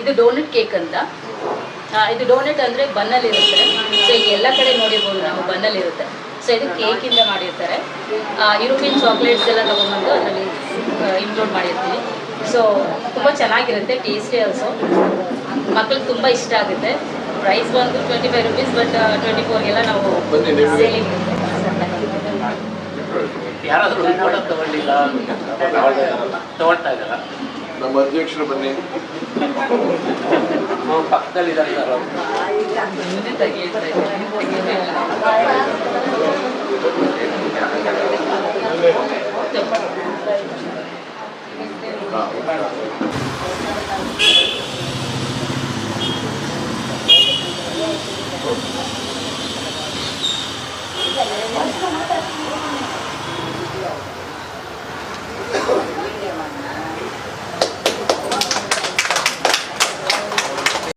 ಇದು doughnut cake ಅಂತ. ಇದು ಡೋನೆಟ್ ಅಂದರೆ ಬನ್ನಲ್ಲಿ ಇರುತ್ತೆ ಸೊ ಈಗ ಎಲ್ಲ ಕಡೆ ನೋಡಿರ್ಬೋದು ನಾವು ಬನ್ನಲ್ಲಿ ಇರುತ್ತೆ ಸೊ ಇದು ಕೇಕ್ ಇಂದ ಮಾಡಿರ್ತಾರೆ. ಯುರೋಪಿಯನ್ ಚಾಕ್ಲೇಟ್ಸ್ ಎಲ್ಲ ತಗೊಂಡ್ಬಂದು ಅದರಲ್ಲಿ ಇನ್ಕ್ಲೂಡ್ ಮಾಡಿರ್ತೀವಿ. ಸೊ ತುಂಬ ಚೆನ್ನಾಗಿರುತ್ತೆ ಟೇಸ್ಟಿ ಆಲ್ಸೋ ಮಕ್ಳಿಗೆ ತುಂಬ ಇಷ್ಟ ಆಗುತ್ತೆ. ಪ್ರೈಸ್ ಬಂದು twenty five rupees but twenty ಫೋರ್ಗೆಲ್ಲ ನಾವು. ಸೇಲಿಂಗ್ ಯಾರಾದರೂ ಫೋಟೋ ತಗೊಂಡಿಲ್ಲ ತಗೊಳ್ತಾ ಇದ್ದಾರ? ನಮ್ಮ ಅಧ್ಯಕ್ಷರು ಬನ್ನಿ. ಪಕ್ಕದಲ್ಲಿದ್ದಾರೆ ಸರ್ ಅವರು.